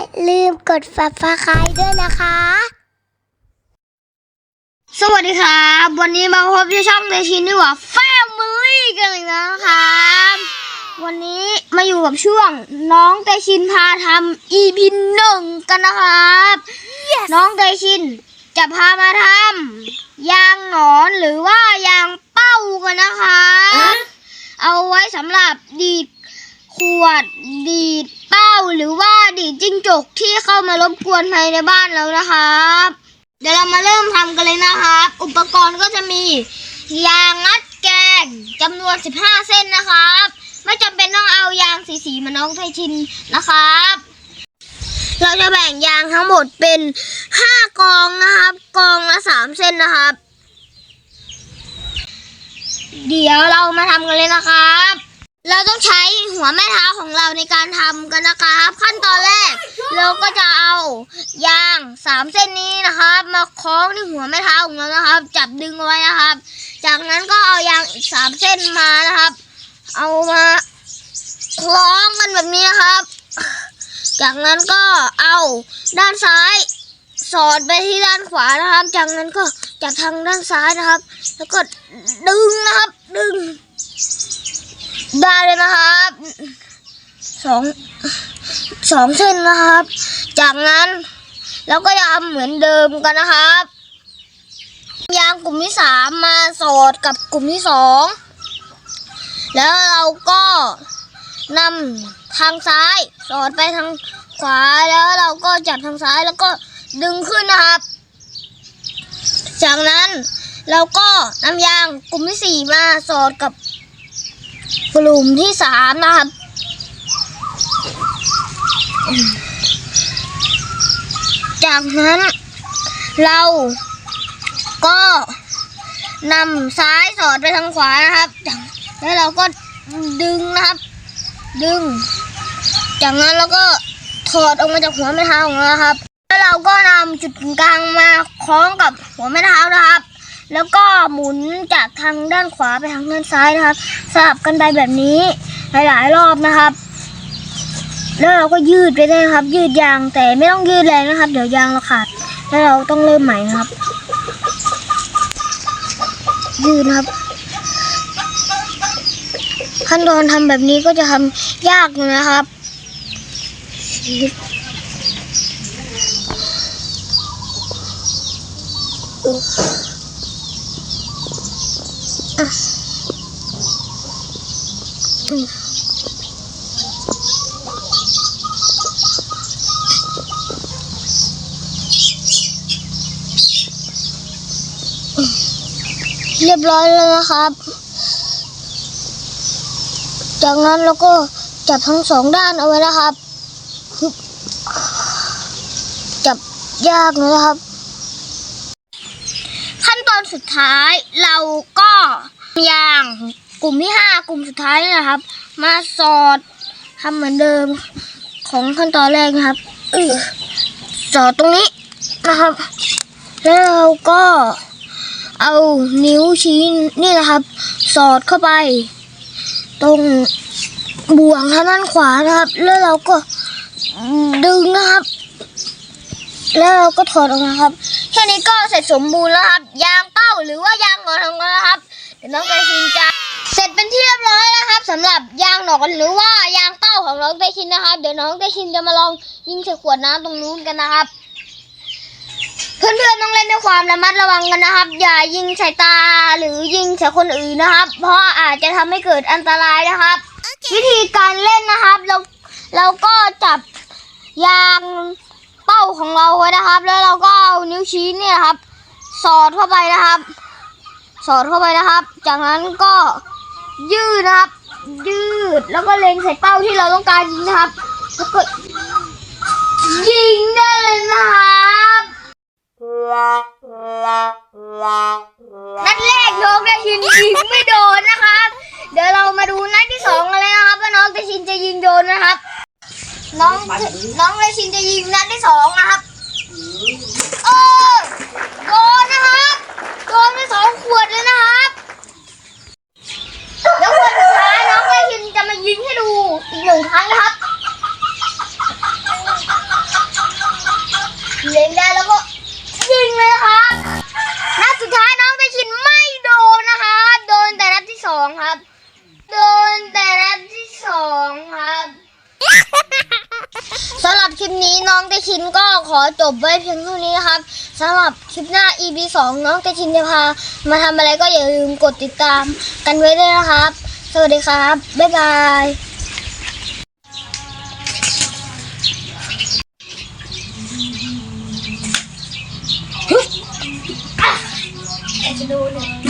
กด subscribe ด้วยนะคะ สวัสดีครับ วันนี้มาพบที่ช่องเดชินดีกว่า Family กันเลยนะครับวันนี้มาอยู่กับช่วงน้องเตชินพาทำ EP หนึ่งกันนะครับน้องเตชินจะพามาทำยางหนอนหรือว่ายางเป้ากันนะครับเอาไว้สำหรับดีดข วดดีดเป้าหรือว่าดีดจิ้งจกที่เข้ามารบกวนภายในบ้านเรานะครับ เดี๋ยวเรามาเริ่มทำกันเลยนะครับ อุปกรณ์ก็จะมี ยางมัดแกงจำนวน 15 เส้นนะครับ ไม่จำเป็นต้องเอายางสีๆมาน้องไทยชินนะครับ เราจะแบ่งยางทั้งหมดเป็น 5 กองนะครับ กองละ 3 เส้นนะครับ เดี๋ยวเรามาทำกันเลยนะครับ เราต้องใช้หัวแม่เท้าของเราในการทำกันนะครับ ขั้นตอนแรก เราก็จะเอายางสามเส้นนี้นะครับ มาคล้องที่หัวแม่เท้าของเรานะครับ จับดึงเอาไว้นะครับ จากนั้นก็เอายางอีกสามเส้นมานะครับ เอามาคล้องกันแบบนี้นะครับ จากนั้นก็เอาด้านซ้าย สอดไปที่ด้านขวานะครับ จากนั้นก็จากทางด้านซ้ายนะครับ แล้วก็ดึงนะครับดึง ได้เลยนะครับสองสองเส้นนะครับ จากนั้นเราก็จะทำเหมือนเดิมกันนะครับ ยางกลุ่มที่สามมาสอดกับกลุ่มที่สองแล้วเราก็นำทางซ้ายสอดไปทางขวาแล้วเราก็จับทางซ้ายแล้วก็ดึงขึ้นนะครับ จากนั้นเราก็นำยางกลุ่มที่สี่มาสอดกับ กลุ่มที่สามนะครับ จากนั้น เราก็นำซ้ายสอดไปทางขวานะครับ แล้วเราก็ดึงนะครับ ดึง จากนั้นเราก็ถอดออกมาจากหัวแม่เท้าของเราครับ แล้วเราก็นำจุดกลางมาคล้องกับหัวแม่เท้านะครับ แล้วก็หมุนจากทางด้านขวาไปทางด้านซ้ายนะครับ สลับกันไปแบบนี้ หลายๆรอบนะครับ แล้วเราก็ยืดไปได้ครับ ยืดยางแต่ไม่ต้องยืดแรงนะครับ เดี๋ยวยางเราขาด แล้วเราต้องเริ่มใหม่นะครับ ยืดครับ ขั้นตอนทำแบบนี้ก็จะทำยากหน่อยนะครับ เรียบร้อยแล้วนะครับ จากนั้นเราก็จับทั้งสองด้านเอาไว้นะครับ จับยากนะครับ ขั้นตอนสุดท้ายเราก็ยาง กลุ่มที่ห้ากลุ่มสุดท้ายนะครับ มาสอดทำเหมือนเดิมของขั้นตอนแรกนะครับอสอดตรงนี้นะครับ แล้วเราก็เอานิ้วชี้นี่นะครับ สอดเข้าไป ตรงบ่วงทางด้านขวานะครับ แล้วเราก็ดึงนะครับ แล้วเราก็ถอดออกมาครับแค่นี้ก็เสร็จสมบูรณ์แล้วครับ ยางเป้าหรือว่ายางหนอนของเรานะครับ เดี๋ยวน้องไกชินจะเส ร็จเป็นที่เรียบร้อยแล้วครับสำหรับยางหนอนหรือว่ายางเป้าของน้องไกชินนะครับ เดี๋ยวน้องไกชินจะมาลองยิงใส่ขวดน้ำตรงนู้นกันนะครับ เพื่อนๆต้องเล่นด้วยความระมัดระวังกันนะครับ อย่ายิงใส่ตาหรือยิงใส่คนอื่นนะครับ เพราะอาจจะทำให้เกิดอันตรายนะครับ วิธีการเล่นนะครับเราเราก็จับยางเป้าของเราไว้นะครับ แล้วเราก็เอานิ้วชี้เนี่ยครับ สอดเข้าไปนะครับ สอดเข้าไปนะครับ จากนั้นก็ ยืดนะครับ ยืดแล้วก็เล็งใส่เป้าที่เราต้องการยิงนะครับ แล้วก็ยิงได้เลยนะครับนัดแรกน้องได้ชินยิงไม่โดนนะครับ เดี๋ยวเรามาดูนัดที่สองกันเลยนะครับว่าน้องได้ชินจะยิงโดนนะครับ น้องน้องได้ชินจะยิงนัดที่สองนะครับเออโดนนะครับโดนไปสองขวดเลยนะครับ แล้วขวดสุดท้ายน้องได้ชินจะมายิ งให้ดูอีกหนึ่งครั้งนะครับเล็งได้แล้วก็ยิงเลยครับนัดสุดท้ายน้องเตชินไม่โดนนะคะโดนแต่นัดที่สองครับ โดนแต่นัดที่สองครับสำหรับคลิปนี้น้องเตชินก็ขอจบไว้เพียงเท่านี้นะครับสำหรับคลิปหน้า EP 2น้องเตชินจะพา มาทำอะไรก็อย่าลืมกดติดตามกันไว้ด้วยนะครับ สวัสดีครับ บ๊ายบาย Sinuli.